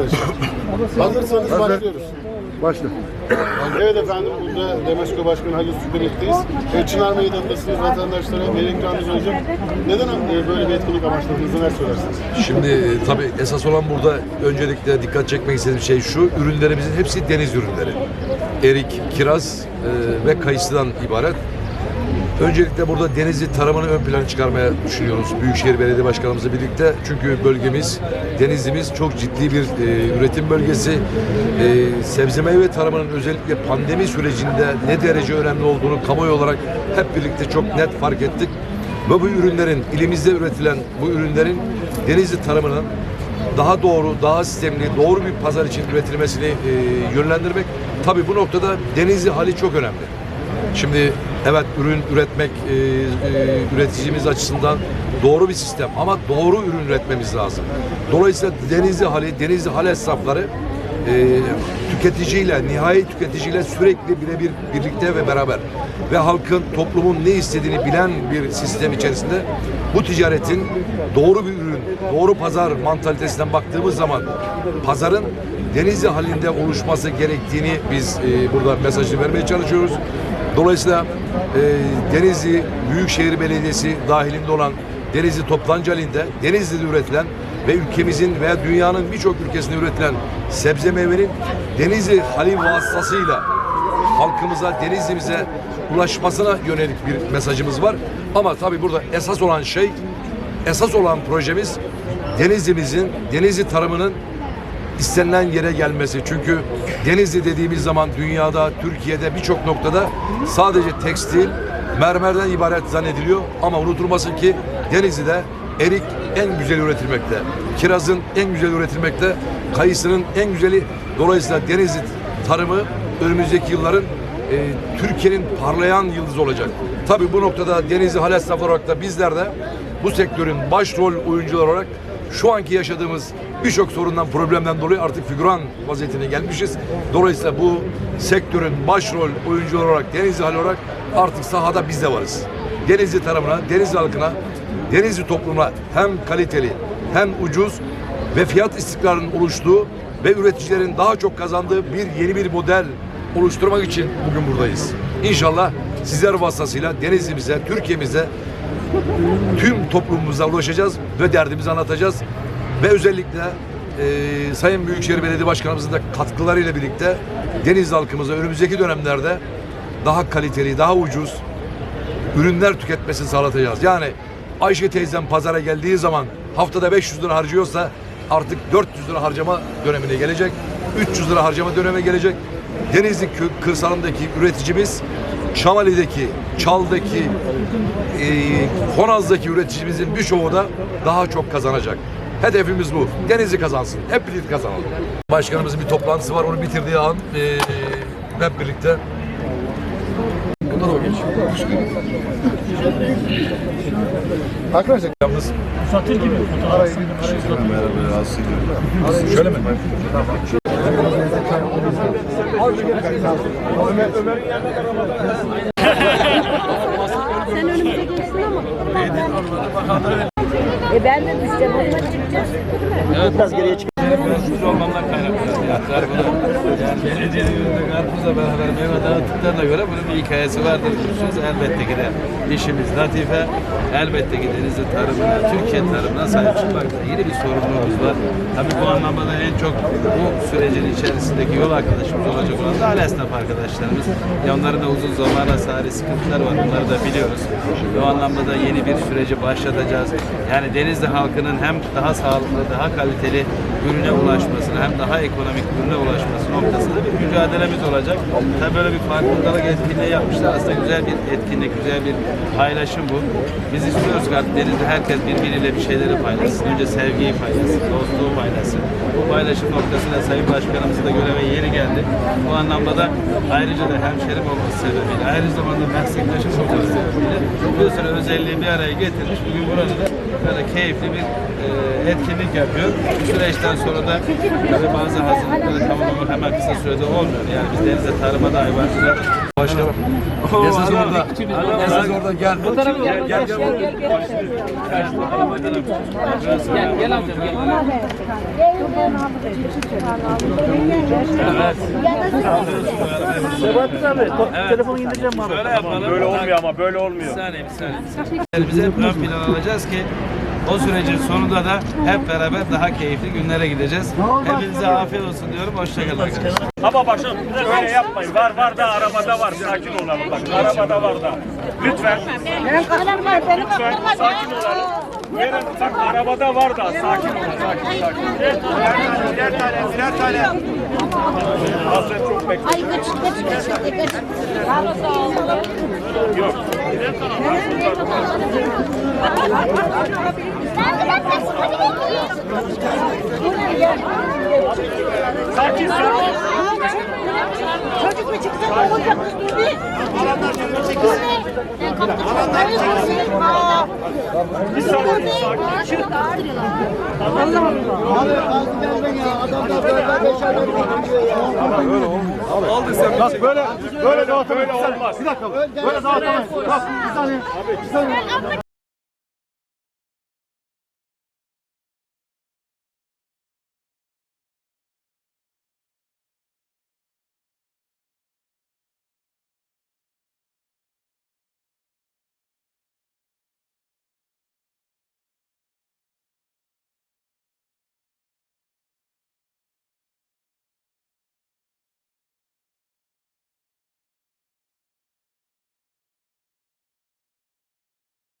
arkadaşlar. Hazırsanız Hazır. başlıyoruz. Başla. Evet efendim, burada Demasko Başkanı Halil Süperik'teyiz. E, Çınar Meydanı'ndasınız, vatandaşlara bir ikramınız olacak. Neden e, böyle bir etkinlik amaçladınız, neler söylersiniz? Şimdi e, tabii esas olan burada öncelikle dikkat çekmek istediğim şey şu. Ürünlerimizin hepsi deniz ürünleri. Erik, kiraz e, ve kayısıdan ibaret. Öncelikle burada denizli tarımını ön plana çıkarmaya düşünüyoruz. Büyükşehir Belediye Başkanımızla birlikte. Çünkü bölgemiz, denizimiz çok ciddi bir e, üretim bölgesi. E, sebze meyve tarımının özellikle pandemi sürecinde ne derece önemli olduğunu kamuoyu olarak hep birlikte çok net fark ettik. Ve bu ürünlerin, ilimizde üretilen bu ürünlerin denizli tarımının daha doğru, daha sistemli, doğru bir pazar için üretilmesini e, yönlendirmek. Tabii bu noktada denizli hali çok önemli. Şimdi evet ürün üretmek e, e, üreticimiz açısından doğru bir sistem ama doğru ürün üretmemiz lazım. Dolayısıyla denizli hali, denizli hal esnafları e, tüketiciyle, nihai tüketiciyle sürekli birebir birlikte ve beraber ve halkın, toplumun ne istediğini bilen bir sistem içerisinde bu ticaretin doğru bir ürün, doğru pazar mantalitesinden baktığımız zaman pazarın denizli halinde oluşması gerektiğini biz e, burada mesajını vermeye çalışıyoruz. Dolayısıyla e, Denizli Büyükşehir Belediyesi dahilinde olan Denizli Toplancı halinde Denizli'de üretilen ve ülkemizin veya dünyanın birçok ülkesinde üretilen sebze meyvenin Denizli hali vasıtasıyla halkımıza, Denizli'mize ulaşmasına yönelik bir mesajımız var. Ama tabii burada esas olan şey, esas olan projemiz Denizli'mizin, Denizli tarımının istenilen yere gelmesi. Çünkü Denizli dediğimiz zaman dünyada, Türkiye'de birçok noktada sadece tekstil, mermerden ibaret zannediliyor. Ama unutulmasın ki Denizli'de erik en güzel üretilmekte. Kirazın en güzel üretilmekte. Kayısının en güzeli. Dolayısıyla Denizli tarımı önümüzdeki yılların e, Türkiye'nin parlayan yıldızı olacak. Tabii bu noktada Denizli Hal Esnafı olarak da bizler de bu sektörün başrol oyuncular olarak şu anki yaşadığımız birçok sorundan, problemden dolayı artık figüran vaziyetine gelmişiz. Dolayısıyla bu sektörün başrol oyuncular olarak, Denizli Hal olarak artık sahada biz de varız. Denizli tarafına, Denizli halkına, Denizli toplumuna hem kaliteli hem ucuz ve fiyat istikrarının oluştuğu ve üreticilerin daha çok kazandığı bir yeni bir model oluşturmak için bugün buradayız. İnşallah sizler vasıtasıyla Denizli'mize, Türkiye'mize tüm toplumumuza ulaşacağız ve derdimizi anlatacağız. Ve özellikle e, Sayın Büyükşehir Belediye Başkanımızın da katkılarıyla birlikte Denizli halkımıza önümüzdeki dönemlerde daha kaliteli, daha ucuz ürünler tüketmesini sağlatacağız. Yani Ayşe teyzem pazara geldiği zaman haftada 500 lira harcıyorsa artık 400 lira harcama dönemine gelecek. 300 lira harcama dönemine gelecek. Denizli kırsalındaki üreticimiz Şamali'deki, Çal'daki, e, Honaz'daki üreticimizin birçoğu da daha çok kazanacak. Hedefimiz bu. Denizli kazansın. Hep birlikte kazanalım. Başkanımızın bir toplantısı var. Onu bitirdiği an e, hep birlikte Bunlar o geç. Arkadaşlar, Yalnız Satır gibi fotoğraf. şöyle mi? Sen önümüze geçsin ama. E ben de düşeceğim. Onunla çıkacağız. Biraz geriye çık. Siz olmandan kaynaklı. Karpuzla beraber meyve dağıttıklarına göre bunun bir hikayesi vardır diyorsunuz. Elbette ki de işimiz latife. Elbette ki denizli tarımına, Türkiye tarımına sahip çıkmakta yeni bir sorumluluğumuz var. Tabii bu anlamda da en çok bu sürecin içerisindeki yol arkadaşımız olacak olan da hal esnaf arkadaşlarımız. Ya da uzun zamanla sahili sıkıntılar var. Bunları da biliyoruz. Bu anlamda da yeni bir süreci başlatacağız. Yani Denizli halkının hem daha sağlıklı, daha kaliteli ürüne ulaşmasına hem daha ekonomik ürüne ulaşması noktasında bir mücadelemiz olacak. Tabii böyle bir farkındalık etkinliği yapmışlar. Aslında güzel bir etkinlik, güzel bir paylaşım bu. Biz istiyoruz ki artık Denizli herkes birbiriyle bir şeyleri paylaşsın. Önce sevgiyi paylaşsın, dostluğu paylaşsın. Bu paylaşım noktasında Sayın Başkanımızın da göreve yeri geldi. Bu anlamda da ayrıca da hemşerim olması sebebiyle, ayrı zamanda meslektaşım olması sebebiyle bir sürü özelliği bir araya getirmiş. Bugün burada da böyle keyifli bir e, etkinlik yapıyor. Bu süreçten sonra da tabii bazı hazırlıkları tamamlamak hemen kısa sürede olmuyor. Yani biz denize tarıma da hayvancılığa Başkanım. Esas orada. Esas orada gel. Gel gel gel. Gel, gel amcam gel. Sebahattin abi to- telefonu indireceğim abi. Böyle yapalım. Böyle olmuyor ama böyle Bir olmuyor. saniye, bir saniye. Biz hep ön plan alacağız ki o sürecin sonunda da hep beraber daha keyifli günlere gideceğiz. Hepinize afiyet olsun diyorum. Hoşçakalın arkadaşlar. Ama başım öyle yapmayın. Var var da arabada var. Sakin olalım bak. Arabada var da. Lütfen. Lütfen sakin olalım. Verin bak arabada var da sakin olun. Sakin sakin. Birer tane birer tane birer tane. Hasret çok bekle. Ay kaç kaç kaç kaç. Yok. Sakin sakin. Çocuk mu çıktı? Olacak kız gibi. Ben kaptım. Aa. Bir saniye sakin. Bak böyle böyle dağıtamayız. Böyle olmaz. Bir dakika. Böyle dağıtamayız. Bak. Bir saniye.